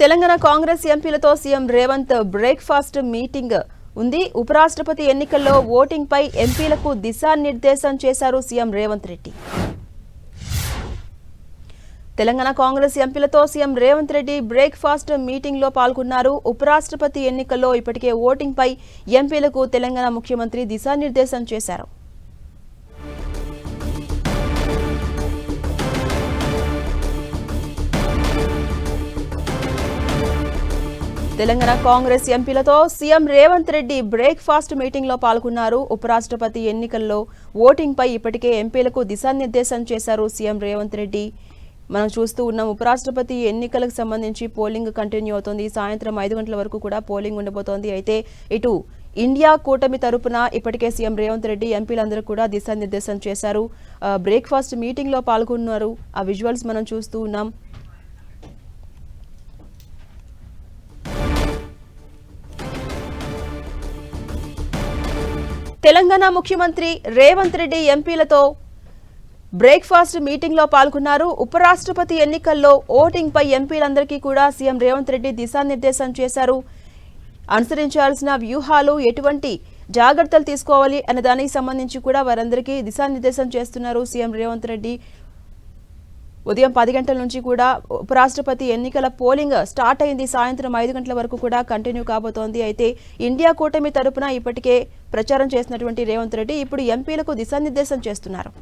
తెలంగాణ కాంగ్రెస్ ఎంపీలతో CM Revanth breakfast meeting ఉంది. ఉపరాష్ట్రపతి ఎన్నికల్లో ఓటింగ్ పై ఎంపీలకు దిశానిర్దేశం చేశారు సీఎం రేవంత్ రెడ్డి. తెలంగాణ కాంగ్రెస్ ఎంపీలతో సీఎం రేవంత్ రెడ్డి బ్రేక్ఫాస్ట్ మీటింగ్లో పాల్గొన్నారు. ఉపరాష్ట్రపతి ఎన్నికల్లో ఇప్పటికే ఓటింగ్పై ఎంపీలకు తెలంగాణ ముఖ్యమంత్రి దిశానిర్దేశం చేశారు. తెలంగాణ కాంగ్రెస్ ఎంపీలతో సీఎం రేవంత్ రెడ్డి బ్రేక్ఫాస్ట్ మీటింగ్లో పాల్గొన్నారు. ఉపరాష్ట్రపతి ఎన్నికల్లో ఓటింగ్ పై ఇప్పటికే ఎంపీలకు దిశానిర్దేశం చేశారు సీఎం రేవంత్ రెడ్డి. మనం చూస్తూ ఉన్నాం ఉపరాష్ట్రపతి ఎన్నికలకు సంబంధించి పోలింగ్ కంటిన్యూ అవుతోంది. సాయంత్రం ఐదు గంటల వరకు కూడా పోలింగ్ ఉండబోతోంది. అయితే ఇటు ఇండియా కూటమి తరపున ఇప్పటికే సీఎం రేవంత్ రెడ్డి ఎంపీలందరూ కూడా దిశానిర్దేశం చేశారు. బ్రేక్ఫాస్ట్ మీటింగ్లో పాల్గొన్నారు. ఆ విజువల్స్ మనం చూస్తూ ఉన్నాం. తెలంగాణ ముఖ్యమంత్రి రేవంత్ రెడ్డి ఎంపీలతో బ్రేక్ఫాస్ట్ మీటింగ్లో పాల్గొన్నారు. ఉపరాష్ట్రపతి ఎన్నికల్లో ఓటింగ్ పై ఎంపీలందరికీ కూడా సీఎం రేవంత్ రెడ్డి దిశానిర్దేశం చేశారు. అనుసరించాల్సిన వ్యూహాలు ఎటువంటి జాగ్రత్తలు తీసుకోవాలి అనే దానికి సంబంధించి కూడా వారందరికీ దిశానిర్దేశం చేస్తున్నారు సీఎం రేవంత్ రెడ్డి. ఉదయం పది గంటల నుంచి కూడా ఉపరాష్ట్రపతి ఎన్నికల పోలింగ్ స్టార్ట్ అయింది. సాయంత్రం ఐదు గంటల వరకు కూడా కంటిన్యూ కాబోతోంది. అయితే ఇండియా కూటమి తరపున ఇప్పటికే ప్రచారం చేసినటువంటి రేవంత్ రెడ్డి ఇప్పుడు ఎంపీలకు దిశానిర్దేశం చేస్తున్నారు.